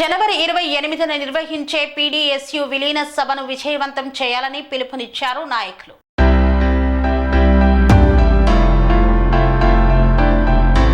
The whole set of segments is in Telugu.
జనవరి ఇరవై ఎనిమిదిన నిర్వహించే పీడీఎస్యు విలీన సభను విజయవంతం చేయాలని పిలుపునిచ్చారు నాయకులు.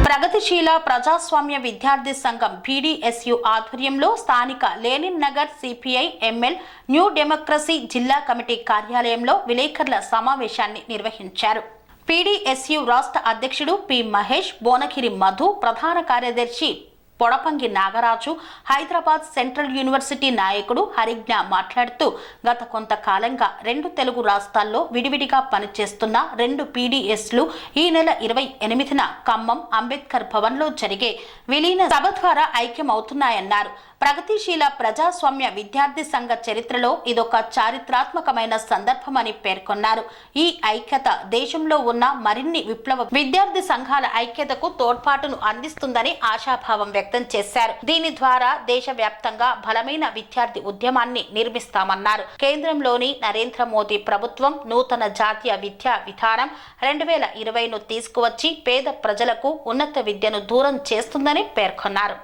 ప్రగతిశీల ప్రజాస్వామ్య విద్యార్థి సంఘం పీడీఎస్యు ఆధ్వర్యంలో స్థానిక Lenin Nagar C P I M L new democracy జిల్లా కమిటీ కార్యాలయంలో విలేకరుల సమావేశాన్ని నిర్వహించారు. పీడీఎస్యు రాష్ట్ర అధ్యక్షుడు పి మహేష్ బోనగిరి మధు ప్రధాన కార్యదర్శి పొడపంగి నాగరాజు హైదరాబాద్ సెంట్రల్ యూనివర్సిటీ నాయకుడు హరిజ్ఞ మాట్లాడుతూ గత కొంతకాలంగా రెండు తెలుగు రాష్ట్రాల్లో విడివిడిగా పనిచేస్తున్న రెండు పీడీఎస్లు ఈ నెల ఇరవై ఎనిమిదిన ఖమ్మం అంబేద్కర్ భవన్లో జరిగే విలీన సభ ద్వారా ఐక్యమవుతున్నాయన్నారు. ప్రగతిశీల ప్రజాస్వామ్య విద్యార్థి సంఘ చరిత్రలో ఇదొక చారిత్రాత్మకమైన సందర్భమని పేర్కొన్నారు. ఈ ఐక్యత దేశంలో ఉన్న మరిన్ని విప్లవ విద్యార్థి సంఘాల ఐక్యతకు తోడ్పాటును అందిస్తుందని ఆశాభావం వ్యక్తం చేశారు. దీని ద్వారా దేశవ్యాప్తంగా బలమైన విద్యార్థి ఉద్యమాన్ని నిర్మిస్తామన్నారు. కేంద్రంలోని నరేంద్ర మోదీ ప్రభుత్వం నూతన జాతీయ విద్యా విధానం రెండు వేల ఇరవైను తీసుకువచ్చి పేద ప్రజలకు ఉన్నత విద్యను దూరం చేస్తుందని పేర్కొన్నారు.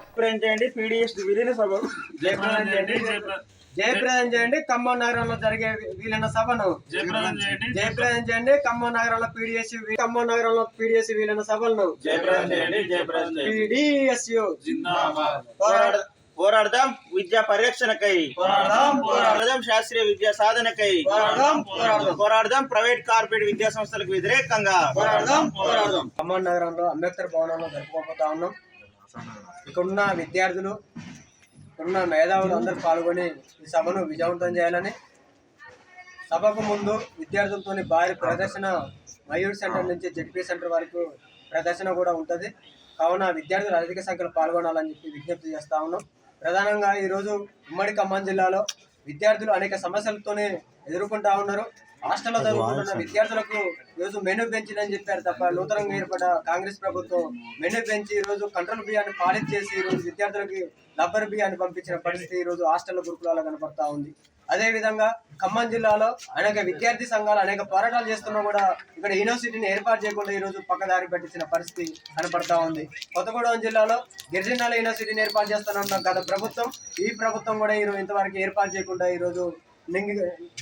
సభ జయప్రదం చేయండి. జయప్రదం చేయండి. ఖమ్మం నగరంలో జరిగే వీలైన సభను. జయప్రదం చేయండి. జయప్రదం చేయండి. ఖమ్మం నగరంలో పీడిఎస్ ఖమ్మం నగరంలో పీడిఎస్ వీలైన సభలను. జయప్రదం చేయండి. జయప్రదం చేయండి. పీడిఎస్యు జిందాబాద్. పోరాడ పోరాడదాం విద్యా పరిరక్షణకై. పోరాడదాం పోరాడదాం. పోరాడదాం శాస్త్రీయ విద్యా సాధనకై. పోరాడదాం పోరాడదాం. పోరాడదాం ప్రైవేట్ కార్పొరేట్ విద్యా సంస్థలకు వ్యతిరేకంగా. పోరాడదాం పోరాడదాం. ఖమ్మం నగరంలో అంబేద్కర్ భవనంలో జరుపుకోబోతా ఉన్నాం. ఇక్కడున్న విద్యార్థులు ఇక్కడున్న మేధావులు అందరూ పాల్గొని ఈ సభను విజయవంతం చేయాలని సభకు ముందు విద్యార్థులతో భారీ ప్రదర్శన మయూర్ సెంటర్ నుంచి జెడ్పీ సెంటర్ వరకు ప్రదర్శన కూడా ఉంటుంది. కావున విద్యార్థులు అధిక సంఖ్యలో పాల్గొనాలని చెప్పి విజ్ఞప్తి చేస్తా ఉన్నాం. ప్రధానంగా ఈరోజు ఉమ్మడి ఖమ్మం జిల్లాలో విద్యార్థులు అనేక సమస్యలతోనే ఎదుర్కొంటా ఉన్నారు. హాస్టల్లో చదువుకుంటున్న విద్యార్థులకు ఈరోజు మెనూ పెంచిందని చెప్పారు తప్ప నూతనంగా ఏర్పడ్డ కాంగ్రెస్ ప్రభుత్వం మెనూ పెంచి ఈరోజు కంట్రోల్ బియ్యాన్ని పాలిష్ చేసి ఈరోజు విద్యార్థులకి రబ్బర్ బియ్యాన్ని పంపించిన పరిస్థితి ఈరోజు హాస్టల్ గురుకులాలో కనపడతా ఉంది. అదే విధంగా ఖమ్మం జిల్లాలో అనేక విద్యార్థి సంఘాలు అనేక పోరాటాలు చేస్తున్నా కూడా ఇక్కడ యూనివర్సిటీని ఏర్పాటు చేయకుండా ఈ రోజు పక్కదారి పట్టించిన పరిస్థితి కనపడతా ఉంది. కొత్తగూడెం జిల్లాలో గిరిజనాల యూనివర్సిటీని ఏర్పాటు చేస్తున్న గత ప్రభుత్వం ఈ ప్రభుత్వం కూడా ఈరోజు ఇంతవరకు ఏర్పాటు చేయకుండా ఈ రోజు నింగి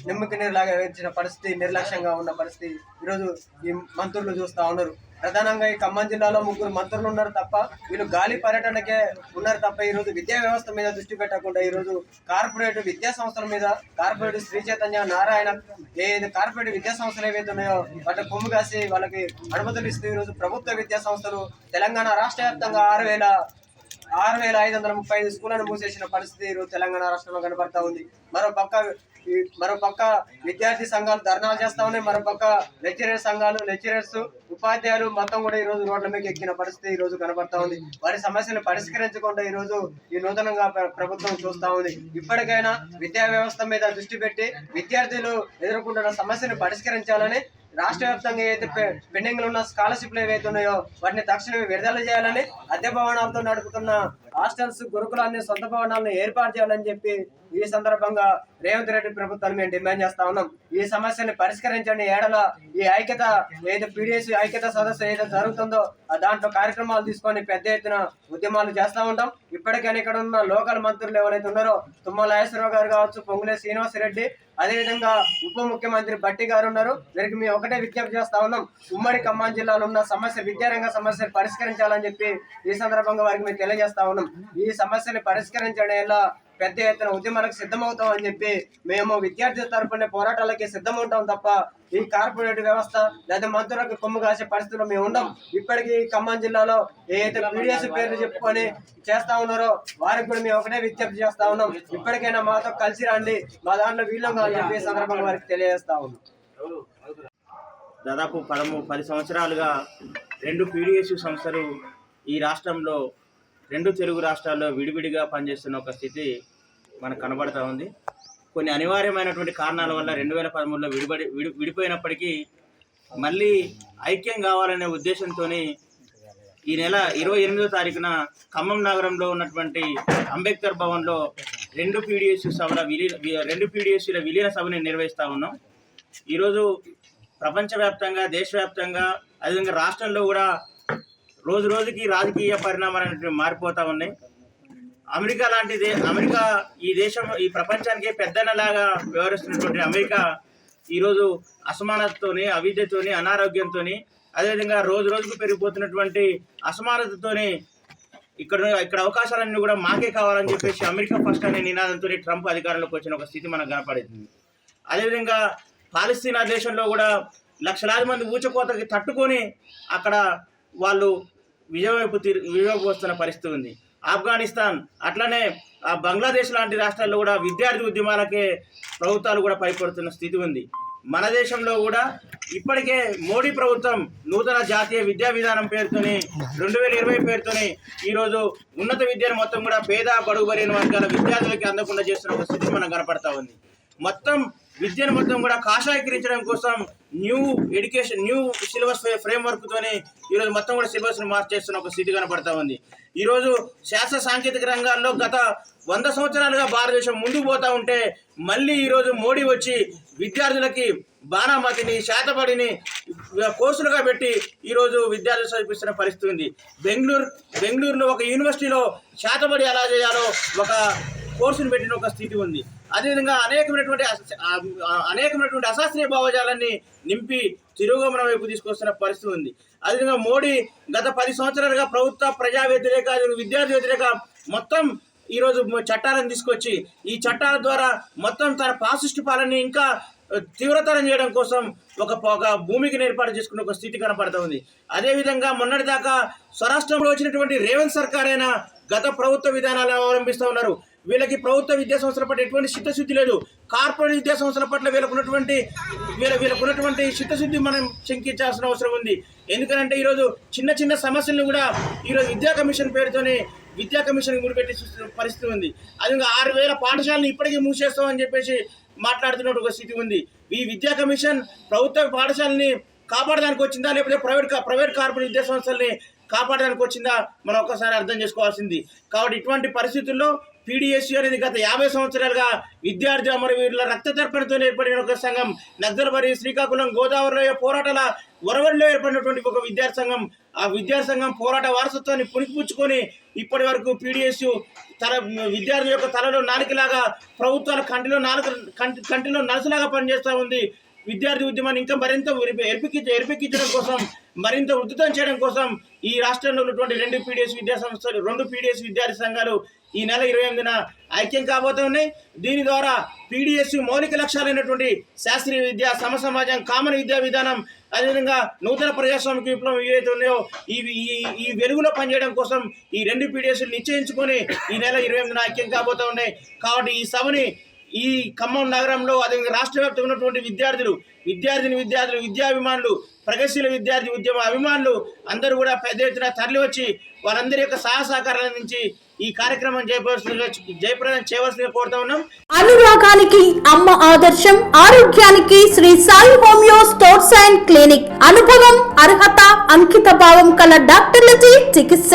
నిమ్మకి నీరులాగా వేయించిన పరిస్థితి నిర్లక్ష్యంగా ఉన్న పరిస్థితి ఈరోజు ఈ మంత్రులు చూస్తూ ఉన్నారు. ప్రధానంగా ఈ ఖమ్మం జిల్లాలో ముగ్గురు మంత్రులు ఉన్నారు తప్ప వీళ్ళు గాలి పర్యటనకే ఉన్నారు తప్ప ఈ రోజు విద్యా వ్యవస్థ మీద దృష్టి పెట్టకుండా ఈరోజు కార్పొరేట్ విద్యా సంస్థల మీద కార్పొరేట్ శ్రీ చైతన్య నారాయణ ఏదైతే కార్పొరేట్ విద్యా సంస్థలు ఏవైతే ఉన్నాయో వాటి కొమ్ము కాసి వాళ్ళకి అనుమతులు ఇస్తూ ఈ రోజు ప్రభుత్వ విద్యా సంస్థలు తెలంగాణ రాష్ట్ర వ్యాప్తంగా ఆరు వేల ఆరు వేల ఐదు వందల ముప్పై ఐదు స్కూళ్ళను మూసేసిన పరిస్థితి ఈరోజు తెలంగాణ రాష్ట్రంలో కనబడతా ఉంది. మరో పక్క మరో పక్క విద్యార్థి సంఘాలు ధర్నాలు చేస్తా ఉన్నాయి. మరో పక్క లెక్చరర్ సంఘాలు లెక్చరర్స్ ఉపాధ్యాయులు మొత్తం కూడా ఈ రోజు రోడ్ల మీద ఎక్కిన పరిస్థితి ఈ రోజు కనబడతా ఉంది. వారి సమస్యలు పరిష్కరించకుండా ఈ రోజు ఈ నూతనంగా ప్రభుత్వం చూస్తా ఉంది. ఇప్పటికైనా విద్యా వ్యవస్థ మీద దృష్టి పెట్టి విద్యార్థులు ఎదుర్కొంటున్న సమస్యను పరిష్కరించాలని రాష్ట్ర వ్యాప్తంగా ఏదైతే పెండింగ్లో ఉన్న స్కాలర్షిప్లు ఏవైతే ఉన్నాయో వాటిని తక్షణమే విడుదల చేయాలని అద్దె భవనాలతో నడుపుతున్న హాస్టల్స్ గురుకులాన్ని సొంత భవనాలను ఏర్పాటు చేయాలని చెప్పి ఈ సందర్భంగా రేవంత్ రెడ్డి ప్రభుత్వాన్ని మేము డిమాండ్ చేస్తా ఉన్నాం. ఈ సమస్యని పరిష్కరించండి. ఏడల ఈ ఐక్యత ఏదో పీడిఎస్ ఐక్యత సదస్సు ఏదో జరుగుతుందో దాంట్లో కార్యక్రమాలు తీసుకొని పెద్ద ఎత్తున ఉద్యమాలు చేస్తూ ఉంటాం. ఇప్పటికైనా ఇక్కడ ఉన్న లోకల్ మంత్రులు ఎవరైతే ఉన్నారో తుమ్మల నాగేశ్వరరావు గారు కావచ్చు పొంగులే శ్రీనివాస్ రెడ్డి అదేవిధంగా ఉప ముఖ్యమంత్రి బట్టి గారు ఉన్నారు. వీరికి మేము ఒకటే విజ్ఞప్తి చేస్తా ఉన్నాం. ఉమ్మడి ఖమ్మం జిల్లాలో ఉన్న సమస్య విద్యారంగ సమస్యను పరిష్కరించాలని చెప్పి ఈ సందర్భంగా వారికి మేము తెలియజేస్తా ఉన్నాం. ఈ సమస్యని పరిష్కరించడం ఎలా పెద్ద ఎత్తున ఉద్యమాలకు సిద్ధమవుతాం అని చెప్పి మేము విద్యార్థుల తరపున పోరాటాలకి సిద్ధమవుతాం తప్ప ఈ కార్పొరేట్ వ్యవస్థ లేదా మంత్రులకు కొమ్ము కాసే పరిస్థితుల్లో మేము ఉండం. ఇప్పటికీ ఖమ్మం జిల్లాలో ఏదైతే పీడిఎస్ పేర్లు చెప్పుకొని చేస్తా ఉన్నారో వారికి కూడా మేము ఒకటే విజ్ఞప్తి చేస్తా ఉన్నాం. ఇప్పటికైనా మాతో కలిసి రండి. మా దాంట్లో వీళ్ళం అని చెప్పి సందర్భంగా వారికి తెలియజేస్తా ఉన్నాం. దాదాపు పదము పది సంవత్సరాలుగా రెండు పీడిఎస్ సంస్థలు ఈ రాష్ట్రంలో రెండు తెలుగు రాష్ట్రాల్లో విడివిడిగా పనిచేస్తున్న ఒక స్థితి మనకు కనబడతా ఉంది. కొన్ని అనివార్యమైనటువంటి కారణాల వల్ల రెండు వేల పదమూడులో విడిపడి విడి విడిపోయినప్పటికీ మళ్ళీ ఐక్యం కావాలనే ఉద్దేశంతో ఈ నెల ఇరవై ఎనిమిదో తారీఖున ఖమ్మం నగరంలో ఉన్నటువంటి అంబేద్కర్ భవన్లో రెండు పీడిఎస్ సభల విలీన రెండు పీడిఎస్ల విలీన సభని నిర్వహిస్తా ఉన్నాం. ఈరోజు ప్రపంచవ్యాప్తంగా దేశవ్యాప్తంగా అదేవిధంగా రాష్ట్రంలో కూడా రోజు రోజుకి రాజకీయ పరిణామాలు అనేటువంటి మారిపోతూ ఉన్నాయి. అమెరికా లాంటిదే అమెరికా ఈ దేశం ఈ ప్రపంచానికి పెద్దనలాగా వ్యవహరిస్తున్నటువంటి అమెరికా ఈరోజు అసమానతతోని అవిద్యతోని అనారోగ్యంతోని అదేవిధంగా రోజు రోజుకు పెరిగిపోతున్నటువంటి అసమానతతోని ఇక్కడ ఇక్కడ అవకాశాలన్నీ కూడా మాకే కావాలని చెప్పేసి అమెరికా ఫస్ట్ అనే నినాదంతో ట్రంప్ అధికారంలోకి వచ్చిన ఒక స్థితి మనకు కనపడుతుంది అదేవిధంగా పాలస్తీనా దేశంలో కూడా లక్షలాది మంది ఊచకోతకి తట్టుకొని అక్కడ వాళ్ళు విజయం వైపు విజయవైపు వస్తున్న పరిస్థితి ఉంది. ఆఫ్ఘనిస్తాన్ అట్లనే ఆ బంగ్లాదేశ్ లాంటి రాష్ట్రాల్లో కూడా విద్యార్థి ఉద్యమాలకే ప్రభుత్వాలు కూడా పైపడుతున్న స్థితి ఉంది. మన దేశంలో కూడా ఇప్పటికే మోడీ ప్రభుత్వం నూతన జాతీయ విద్యా విధానం పేరుతోని రెండు వేల ఇరవై పేరుతోని ఈరోజు ఉన్నత విద్యను మొత్తం కూడా పేద బడుగుబరిన వర్గాల విద్యార్థులకి అందకుండా చేస్తున్న ఒక స్థితి మనం కనపడతా ఉంది. మొత్తం విద్యను మొత్తం కూడా కాషాయకరించడం కోసం new education new syllabus frame వర్క్తోనే ఈరోజు మొత్తం కూడా సిలబస్ను మార్చేస్తున్న ఒక స్థితి కనపడతా ఉంది. ఈరోజు శాస్త్ర సాంకేతిక రంగాల్లో గత వంద సంవత్సరాలుగా భారతదేశం ముందుకు పోతా ఉంటే మళ్ళీ ఈరోజు మోడీ వచ్చి విద్యార్థులకి బాణామతిని శాతపడిని కోర్సులుగా పెట్టి ఈరోజు విద్యార్థులు చదివిస్తున్న పరిస్థితి ఉంది. బెంగళూరు బెంగళూరులో ఒక యూనివర్సిటీలో శాతపడి ఎలా చేయాలో ఒక కోర్సును పెట్టిన ఒక స్థితి ఉంది. అదేవిధంగా అనేకమైనటువంటి అనేకమైనటువంటి అశాస్త్రీయ భావజాలాన్ని నింపి తిరోగమనం వైపు తీసుకొస్తున్న పరిస్థితి ఉంది. అదేవిధంగా మోడీ గత పది సంవత్సరాలుగా ప్రభుత్వ ప్రజా వ్యతిరేక విద్యార్థి వ్యతిరేక మొత్తం ఈరోజు చట్టాలను తీసుకొచ్చి ఈ చట్టాల ద్వారా మొత్తం తన పాసిస్ట్ పాలనని ఇంకా తీవ్రతరం చేయడం కోసం ఒక ఒక భూమికి ఏర్పాటు చేసుకున్న ఒక స్థితి కనపడుతూ ఉంది. అదేవిధంగా మొన్నటిదాకా స్వరాష్ట్రంలో వచ్చినటువంటి రేవంత్ సర్కార్ అయినా గత ప్రభుత్వ విధానాలు అవలంబిస్తూ ఉన్నారు. వీళ్ళకి ప్రభుత్వ విద్యా సంస్థల పట్ల ఎటువంటి చిత్తశుద్ధి లేదు. కార్పొరేట్ విద్యా సంస్థల పట్ల వీళ్ళకు ఉన్నటువంటి వీళ్ళ వీళ్ళకు ఉన్నటువంటి చిత్తశుద్ధి మనం శంకించాల్సిన అవసరం ఉంది. ఎందుకంటే ఈరోజు చిన్న చిన్న సమస్యలను కూడా ఈరోజు విద్యా కమిషన్ పేరుతోనే విద్యా కమిషన్ గురిపెట్టి చూస్తున్న పరిస్థితి ఉంది. అది ఆరు వేల పాఠశాలను ఇప్పటికీ మూసేస్తామని చెప్పేసి మాట్లాడుతున్నట్టు ఒక స్థితి ఉంది. ఈ విద్యా కమిషన్ ప్రభుత్వ పాఠశాలని కాపాడడానికి వచ్చిందా? లేకపోతే ప్రైవేట్ ప్రైవేట్ కార్పొరేట్ విద్యా సంస్థల్ని కాపాడడానికి వచ్చిందా? మనం ఒక్కసారి అర్థం చేసుకోవాల్సింది. కాబట్టి ఇటువంటి పరిస్థితుల్లో పీడిఎస్యు అనేది గత యాభై సంవత్సరాలుగా విద్యార్థి అమరవీరుల రక్త తర్పణతో ఏర్పడిన ఒక సంఘం నగ్దలబరి శ్రీకాకుళం గోదావరిలో పోరాటాల వరవడిలో ఏర్పడినటువంటి ఒక విద్యార్థి సంఘం ఆ విద్యార్థి సంఘం పోరాట వారసత్వాన్ని పుణికిపుచ్చుకొని ఇప్పటి వరకు పీడిఎస్యు తల విద్యార్థి యొక్క తలలో నాలుకలాగా ప్రభుత్వాల కంటిలో నాలుక కంటి కంటిలో నలుసులాగా పనిచేస్తూ ఉంది. విద్యార్థి ఉద్యమాన్ని ఇంకా మరింత ఎరిపికి ఎరిపెక్కించడం కోసం మరింత ఉద్ధృతం చేయడం కోసం ఈ రాష్ట్రంలో ఉన్నటువంటి రెండు పీడిఎస్ విద్యా సంస్థలు రెండు పీడిఎస్ విద్యార్థి సంఘాలు ఈ నెల ఇరవై ఎనిమిదిన ఐక్యం కాబోతూ ఉన్నాయి దీని ద్వారా పీడిఎస్ మౌలిక లక్ష్యాలైనటువంటి శాస్త్రీయ విద్య సమ సమాజం కామన్ విద్యా విధానం అదేవిధంగా నూతన ప్రజాస్వామిక విప్లవం ఏవైతే ఉన్నాయో ఈ ఈ ఈ వెలుగులో పనిచేయడం కోసం ఈ రెండు పీడిఎస్లు నిశ్చయించుకొని ఈ నెల ఇరవై ఎనిమిదిన ఐక్యం కాబోతూ ఉన్నాయి కాబట్టి ఈ సభని ఈ ఖమ్మం నగరంలో అదేవిధంగా రాష్ట్ర వ్యాప్తంగా ఉన్నటువంటి విద్యార్థులు విద్యార్థిని విద్యార్థులు విద్యాభిమానులు ప్రగతిశీల విద్యార్థి ఉద్యమ అభిమానులు అందరూ కూడా పెద్ద ఎత్తున తరలి వచ్చి వారందరి యొక్క సహాయ సహకారాల నుంచి ఈ కార్యక్రమం జయపరుస్తుందిగా జయప్రదం చేయవలసిందిగా కోరుతా ఉన్నాం. అనురాగానికి అమ్మ ఆదర్శం ఆరోగ్యానికి Shri Sai homeo stores and clinic. అనుభవం అర్హత అంకిత భావం కల డాక్టర్లచే చికిత్స.